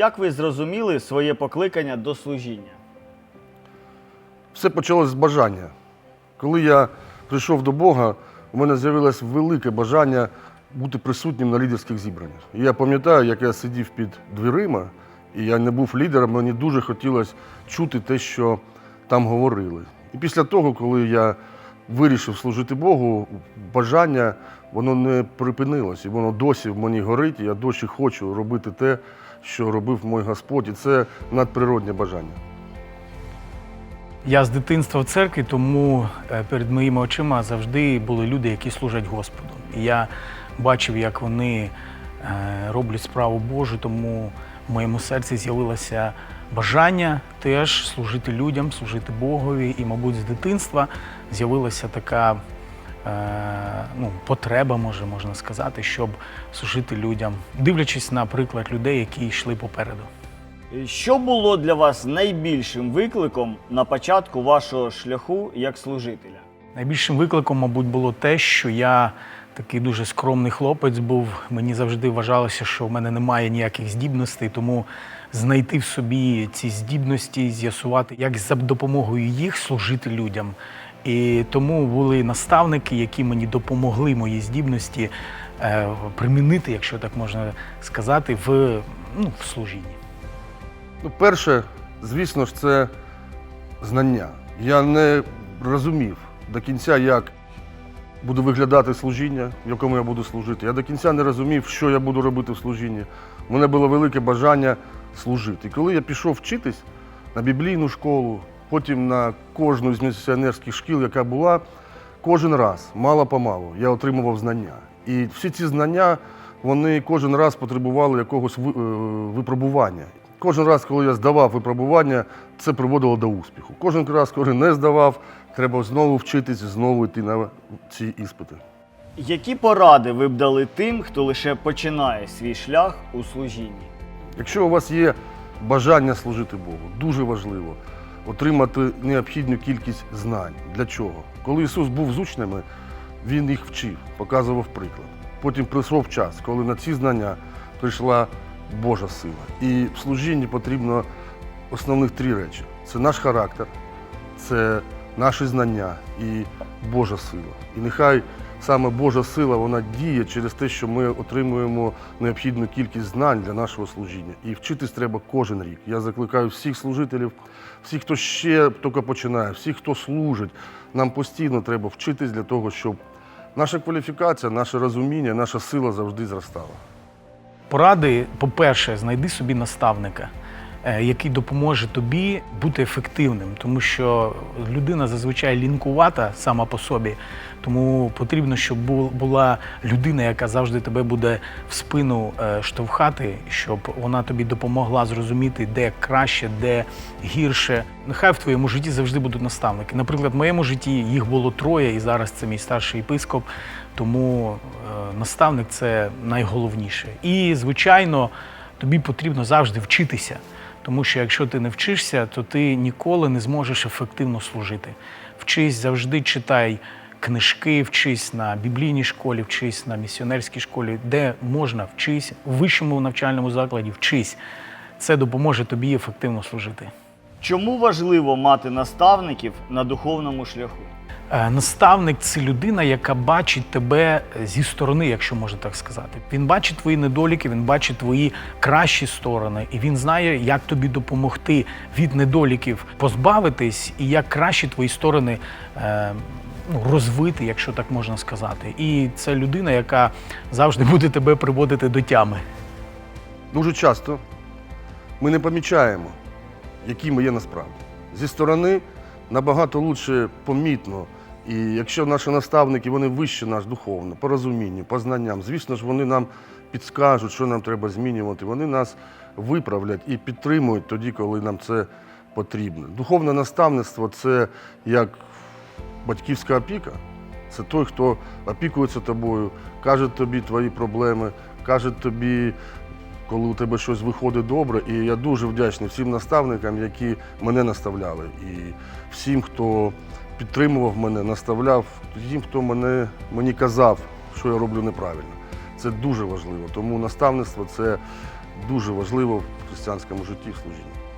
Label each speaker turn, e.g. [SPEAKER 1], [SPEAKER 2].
[SPEAKER 1] Як ви зрозуміли своє покликання до служіння?
[SPEAKER 2] Все почалось з бажання. Коли я прийшов до Бога, у мене з'явилось велике бажання бути присутнім на лідерських зібраннях. І я пам'ятаю, як я сидів під дверима, і я не був лідером, мені дуже хотілося чути те, що там говорили. І після того, коли я вирішив служити Богу, бажання воно не припинилось, і воно досі в мені горить, і я досі хочу робити те, що робив мій Господь, і це надприродне бажання.
[SPEAKER 3] Я з дитинства в церкві, тому е, перед моїми очима завжди були люди, які служать Господу. І я бачив, як вони е, роблять справу Божу, тому в моєму серці з'явилося бажання теж служити людям, служити Богові. І, мабуть, з дитинства з'явилася така ну, потреба, може можна сказати, щоб служити людям, дивлячись на приклад людей, які йшли попереду.
[SPEAKER 1] Що було для вас найбільшим викликом на початку вашого шляху як служителя?
[SPEAKER 3] Найбільшим викликом, мабуть, було те, що я такий дуже скромний хлопець був. Мені завжди вважалося, що в мене немає ніяких здібностей, тому знайти в собі ці здібності, з'ясувати, як за допомогою їх служити людям. І тому були наставники, які мені допомогли мої здібності е, примінити, якщо так можна сказати, в, ну, в служінні.
[SPEAKER 2] Ну, перше, звісно ж, це знання. Я не розумів до кінця, як буде виглядати служіння, в якому я буду служити. Я до кінця не розумів, що я буду робити в служінні. У мене було велике бажання служити. І коли я пішов вчитись на біблійну школу, потім на кожну з місіонерських шкіл, яка була, кожен раз, мало-помалу, я отримував знання. І всі ці знання, вони кожен раз потребували якогось е, випробування. Кожен раз, коли я здавав випробування, це приводило до успіху. Кожен раз, коли не здавав, треба знову вчитись, знову йти на ці іспити.
[SPEAKER 1] Які поради ви б дали тим, хто лише починає свій шлях у служінні?
[SPEAKER 2] Якщо у вас є бажання служити Богу, дуже важливо отримати необхідну кількість знань. Для чого? Коли Ісус був з учнями, Він їх вчив, показував приклад. Потім прийшов час, коли на ці знання прийшла Божа сила. І в служінні потрібно основних три речі: це наш характер, це наші знання і Божа сила. І нехай саме Божа сила вона діє через те, що ми отримуємо необхідну кількість знань для нашого служіння. І вчитись треба кожен рік. Я закликаю всіх служителів, всіх, хто ще тільки починає, всіх, хто служить. Нам постійно треба вчитись для того, щоб наша кваліфікація, наше розуміння, наша сила завжди зростала.
[SPEAKER 3] Поради, по-перше, знайди собі наставника, який допоможе тобі бути ефективним, тому що людина зазвичай лінкувата сама по собі. Тому потрібно, щоб була людина, яка завжди тебе буде в спину е, штовхати, щоб вона тобі допомогла зрозуміти, де краще, де гірше. Нехай в твоєму житті завжди будуть наставники. Наприклад, в моєму житті їх було троє, і зараз це мій старший єпископ. Тому е, наставник це найголовніше. І, звичайно, тобі потрібно завжди вчитися. Тому що якщо ти не вчишся, то ти ніколи не зможеш ефективно служити. Вчись завжди читай книжки, вчись на біблійній школі, вчись на місіонерській школі, де можна вчись, у вищому навчальному закладі вчись. Це допоможе тобі ефективно служити.
[SPEAKER 1] Чому важливо мати наставників на духовному шляху?
[SPEAKER 3] Е, Наставник це людина, яка бачить тебе зі сторони, якщо можна так сказати. Він бачить твої недоліки, він бачить твої кращі сторони, і він знає, як тобі допомогти від недоліків позбавитись, і як краще твої сторони е, ну, розвити, якщо так можна сказати. І це людина, яка завжди буде тебе приводити до тями.
[SPEAKER 2] Дуже часто ми не помічаємо, які ми є насправді. Зі сторони набагато лучше помітно. І якщо наші наставники вони вище нас духовно, по розумінню, по знанням, звісно ж, вони нам підскажуть, що нам треба змінювати. Вони нас виправлять і підтримують тоді, коли нам це потрібно. Духовне наставництво це як батьківська опіка. Це той, хто опікується тобою, каже тобі твої проблеми, каже тобі, коли у тебе щось виходить добре. І я дуже вдячний всім наставникам, які мене наставляли, і всім, хто підтримував мене, наставляв, тим, хто мене, мені казав, що я роблю неправильно. Це дуже важливо. Тому наставництво це дуже важливо в християнському житті в служінні.